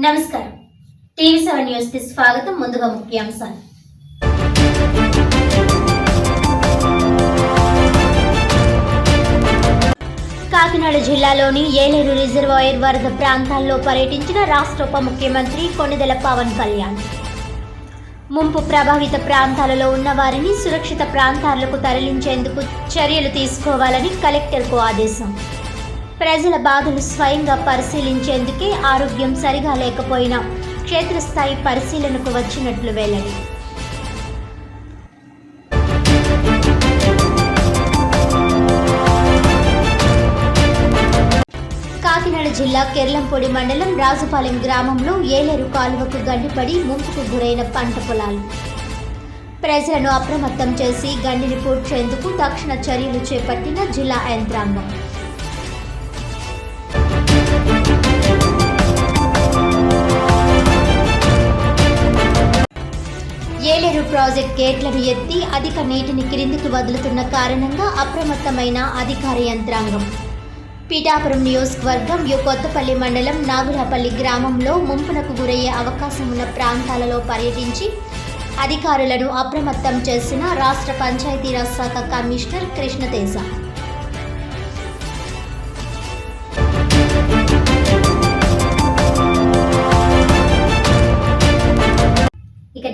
నమస్కారం. TV seven న్యూస్కి స్వాగతం. ముందుగా ముఖ్యాంశాలు. కాకినాడ జిల్లాలోని ఏలేరు రిజర్వాయర్ వరద ప్రాంతాల్లో పర్యటించిన రాష్ట్ర ఉప ముఖ్యమంత్రి కొణిదెల పవన్ కళ్యాణ్. ముంపు ప్రభావిత ప్రాంతాలలో ఉన్న వారిని సురక్షిత ప్రాంతాలకు తరలించేందుకు చర్యలు తీసుకోవాలని కలెక్టర్కు ఆదేశం. ప్రజల బాధలు స్వయంగా పరిశీలించేందుకే ఆరోగ్యం సరిగా లేకపోయినా క్షేత్రస్థాయి పరిశీలనకు వచ్చినట్లు వెల్లడి. కాకినాడ జిల్లా కెర్లంపొడి మండలం రాజుపాలెం గ్రామంలో ఏలేరు కాలువకు గండిపడి ముంపుకు గురైన పంట పొలాలు. ప్రజలను అప్రమత్తం చేసి గండిని పూడ్చేందుకు తక్షణ చర్యలు చేపట్టిన జిల్లా యంత్రాంగం. ఏలేరు ప్రాజెక్ట్ గేట్లను ఎత్తి అధిక నీటిని క్రిందికి వదులుతున్న కారణంగా అప్రమత్తమైన అధికార యంత్రాంగం. పీఠాపురం నియోజకవర్గం యు కొత్తపల్లి మండలం నాగురాపల్లి గ్రామంలో ముంపునకు గురయ్యే అవకాశం ఉన్న ప్రాంతాలలో పర్యటించి అధికారులను అప్రమత్తం చేసిన రాష్ట్ర పంచాయతీరాజ్ శాఖ కమిషనర్ కృష్ణతేజ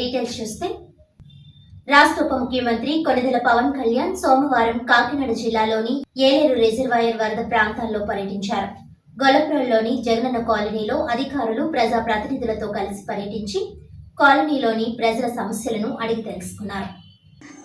డీటెయిల్స్ చూస్తే రాష్ట్ర ఉప ముఖ్యమంత్రి కొనిదెల పవన్ కళ్యాణ్ సోమవారం కాకినాడ జిల్లాలోని ఏలేరు రిజర్వాయర్ వరద ప్రాంతాల్లో పర్యటించారు. గొల్లపురంలోని జగనన్న కాలనీలో అధికారులు ప్రజా ప్రతినిధులతో కలిసి పర్యటించి కాలనీలోని ప్రజల సమస్యలను అడిగి తెలుసుకున్నారు.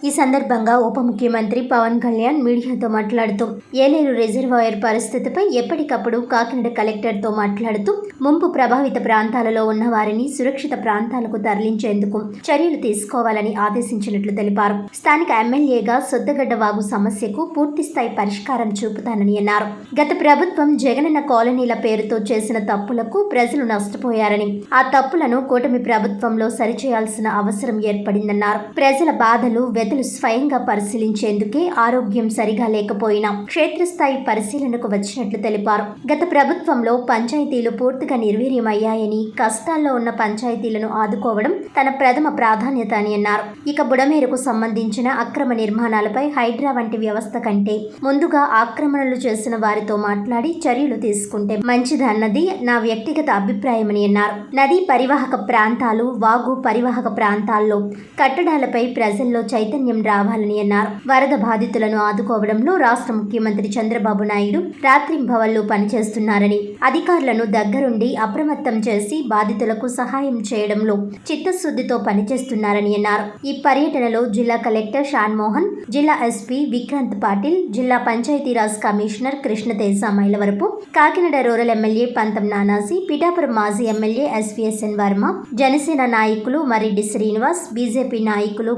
ఈ సందర్భంగా ఉప ముఖ్యమంత్రి పవన్ కళ్యాణ్ మీడియాతో మాట్లాడుతూ ఏలేరు రిజర్వాయర్ పరిస్థితిపై ఎప్పటికప్పుడు కాకినాడ కలెక్టర్తో మాట్లాడుతూ ముంపు ప్రభావిత ప్రాంతాలలో ఉన్న వారిని సురక్షిత ప్రాంతాలకు తరలించేందుకు చర్యలు తీసుకోవాలని ఆదేశించినట్లు తెలిపారు. స్థానిక ఎమ్మెల్యేగా సొద్దగడ్డ వాగు సమస్యకు పూర్తిస్థాయి పరిష్కారం చూపుతానని అన్నారు. గత ప్రభుత్వం జగనన్న కాలనీల పేరుతో చేసిన తప్పులకు ప్రజలు నష్టపోయారని ఆ తప్పులను కూటమి ప్రభుత్వంలో సరిచేయాల్సిన అవసరం ఏర్పడిందన్నారు. ప్రజల బాధలు వెతలు స్వయంగా పరిశీలించేందుకే ఆరోగ్యం సరిగా లేకపోయినా క్షేత్రస్థాయి పరిశీలనకు వచ్చినట్లు తెలిపారు. గత ప్రభుత్వంలో పంచాయతీలు పూర్తిగా నిర్వీర్యమయ్యాయని కష్టాల్లో ఉన్న పంచాయతీలను ఆదుకోవడం తన ప్రథమ ప్రాధాన్యత అని అన్నారు. ఇక బుడమేరకు సంబంధించిన అక్రమ నిర్మాణాలపై హైడ్రా వంటి వ్యవస్థ కంటే ముందుగా ఆక్రమణలు చేసిన వారితో మాట్లాడి చర్యలు తీసుకుంటే మంచిదన్నది నా వ్యక్తిగత అభిప్రాయమని అన్నారు. నదీ పరివాహక ప్రాంతాలు వాగు పరివాహక ప్రాంతాల్లో కట్టడాలపై ప్రజల్లో చైతన్యం రావాలని అన్నారు. వరద బాధితులను ఆదుకోవడంలో రాష్ట్ర ముఖ్యమంత్రి చంద్రబాబు నాయుడు రాత్రింభవళ్ళు పనిచేస్తున్నారని అధికారులను దగ్గరుండి అప్రమత్తం చేసి బాధితులకు సహాయం చేయడంలో చిత్తశుద్ధితో పనిచేస్తున్నారని అన్నారు. ఈ పర్యటనలో జిల్లా కలెక్టర్ షాన్మోహన్ జిల్లా ఎస్పీ విక్రాంత్ పాటిల్ జిల్లా Panchayati Raj commissioner Krishnateja Mylavarapu Kakinada rural MLA Pantham నానాసి Pithapuram మాజీ ఎమ్మెల్యే ఎస్విఎస్ఎన్ వర్మ జనసేన నాయకులు మరిడ్డి శ్రీనివాస్ బీజేపీ నాయకులు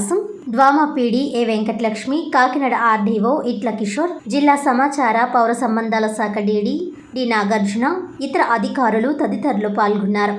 కృష్ణమరాసు DWAMA PD A Venkatalakshmi Kakinada RDO Itla Kishore జిల్లా సమాచార పౌర సంబంధాల శాఖ డీడీ డి నాగార్జున ఇతర అధికారులు తదితరులు పాల్గొన్నారు.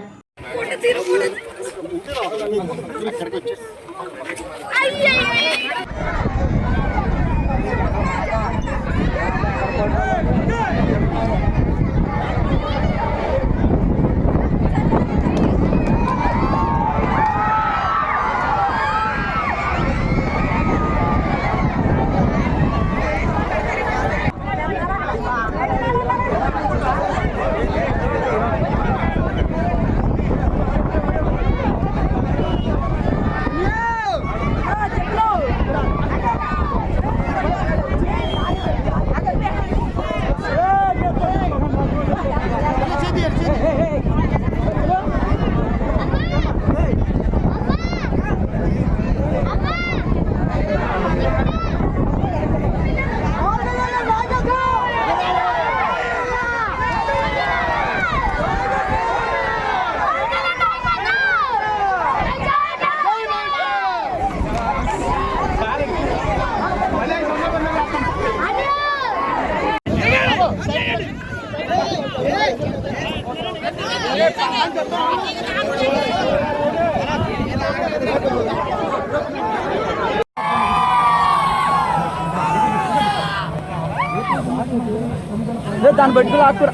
దాన్ని బట్టి ఆకురా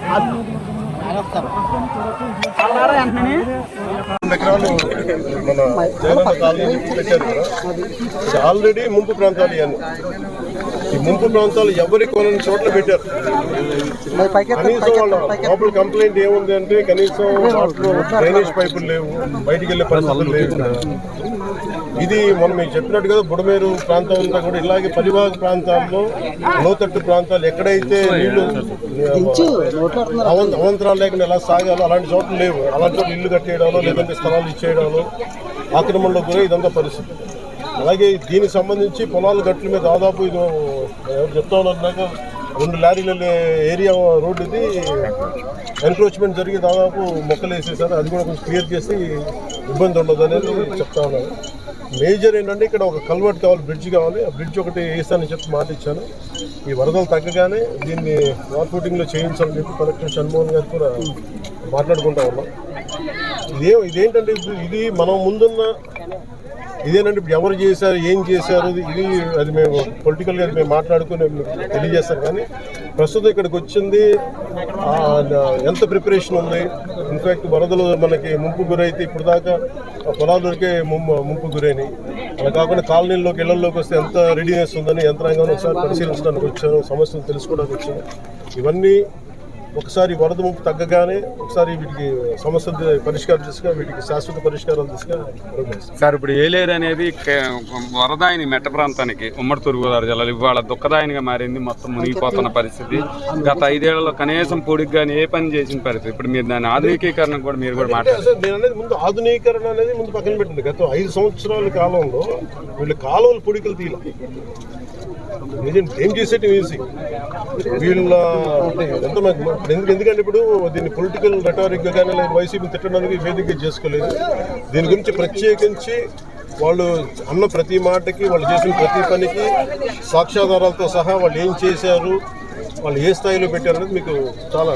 నమస్కారం రెండు ఎకరాలు మన జగనన్న కాలనీ పెట్టారు ఆల్రెడీ ముంపు ప్రాంతాలు ఇవన్నీ. ముంపు ప్రాంతాలు ఎవరికి కొనని చోట్ల పెట్టారు? కనీసం వాళ్ళ లోపల కంప్లైంట్ ఏముంది అంటే కనీసం వాటిలో డ్రైనేజ్ పైపులు లేవు బయటికి వెళ్ళే పరిస్థితులు లేవు. ఇది మనం మీకు చెప్పినట్టు కదా బుడమేరు ప్రాంతం అంతా కూడా ఇలాగే పరివాహక ప్రాంతాల్లో లోతట్టు ప్రాంతాలు ఎక్కడైతే నీళ్ళు అవంతరాలు లేకుండా ఎలా సాగాలో అలాంటి చోట్ల లేవు. అలాంటి చోట్ల ఇల్లు కట్టేయడాలో లేదంటే స్థలాలు ఇచ్చేయడాలో ఆక్రమణలో గురై ఇదంతా పరిస్థితి. అలాగే దీనికి సంబంధించి పొలాల గట్ల మీద దాదాపు ఇది ఎవరు చెప్తా ఉన్నారు నాకు రెండు లారీల ఏరియా రోడ్డు ఇది. ఎన్క్రోచ్మెంట్ జరిగి దాదాపు మొక్కలు వేసేసారు. అది కూడా కొంచెం క్లియర్ చేసి ఇబ్బంది ఉండదు అనేది చెప్తా ఉన్నారు. మేజర్ ఏంటంటే ఇక్కడ ఒక కల్వర్ట్ కావాలి బ్రిడ్జ్ కావాలి. ఆ బ్రిడ్జ్ ఒకటి వేస్తానని చెప్పి మాట ఇచ్చాను. ఈ వరదలు తగ్గగానే దీన్ని వార్ ఫుటింగ్లో చేయించాలని చెప్పి కలెక్టర్ షణ్మోహన్ గారు కూడా మాట్లాడుకుంటా ఉన్నాం. ఇదే ఇదేంటంటే ఇది మనం ముందున్న ఇదేనంటే ఇప్పుడు ఎవరు చేశారు ఏం చేశారు ఇది- ఇది అది మేము పొలిటికల్గా అది మేము మాట్లాడుకుని తెలియజేస్తాం కానీ ప్రస్తుతం ఇక్కడికి వచ్చింది ఎంత ప్రిపరేషన్ ఉంది? ఇన్ఫాక్ట్ వరదలు మనకి ముంపు గురైతే ఇప్పుడు దాకా పొలాలకే ముంపు ముంపు గురైనాయి. అలా కాకుండా కాలనీల్లోకి ఇళ్ళలోకి వస్తే ఎంత రెడీనెస్ ఉందని యంత్రాంగాన్ని ఒకసారి పరిశీలించడానికి వచ్చాను సమస్యలు తెలుసుకోవడానికి వచ్చాను ఇవన్నీ ఒకసారి వరద ముప్పు తగ్గగానే ఒకసారి వీటికి సమస్యలు పరిష్కారం దిశగా వీటికి శాశ్వత పరిష్కారాలు ప్రయత్నిస్తాం. సార్ ఇప్పుడు ఏలేరు అనేది వరదాయిని మెట్ట ప్రాంతానికి ఉమ్మడి తూర్పుగోదావరి జిల్లాలో ఇవాళ దుఃఖదాయనిగా మారింది. మొత్తం మునిగిపోతున్న పరిస్థితి. గత ఐదేళ్ళలో కనీసం పొడికి కానీ ఏ పని చేసిన పరిస్థితి. ఇప్పుడు మీరు దాని ఆధునికీకరణ కూడా మీరు కూడా మాట్లాడారు. నేను అనేది ముందు ఆధునీకరణ అనేది ముందు పక్కన పెట్టింది. గత ఐదు సంవత్సరాల కాలంలో వీళ్ళు కాలువలు పొడికలు తీయాలి నిజం ఏం చేసేటి ఈజీ వీళ్ళ ఎంత ఇప్పుడు ఎందుకు ఎందుకంటే ఇప్పుడు దీన్ని పొలిటికల్ రెటారిక్గా కానీ లేదా వైసీపీ తిట్టడానికి వేదిక చేసుకోలేదు. దీని గురించి ప్రత్యేకించి వాళ్ళు అన్న ప్రతి మాటకి వాళ్ళు చేసిన ప్రతి పనికి సాక్ష్యాధారాలతో సహా వాళ్ళు ఏం చేశారు వాళ్ళు ఏ స్థాయిలో పెట్టారు అనేది మీకు చాలా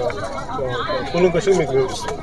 కూలింగ్ మీకు వివరిస్తాను.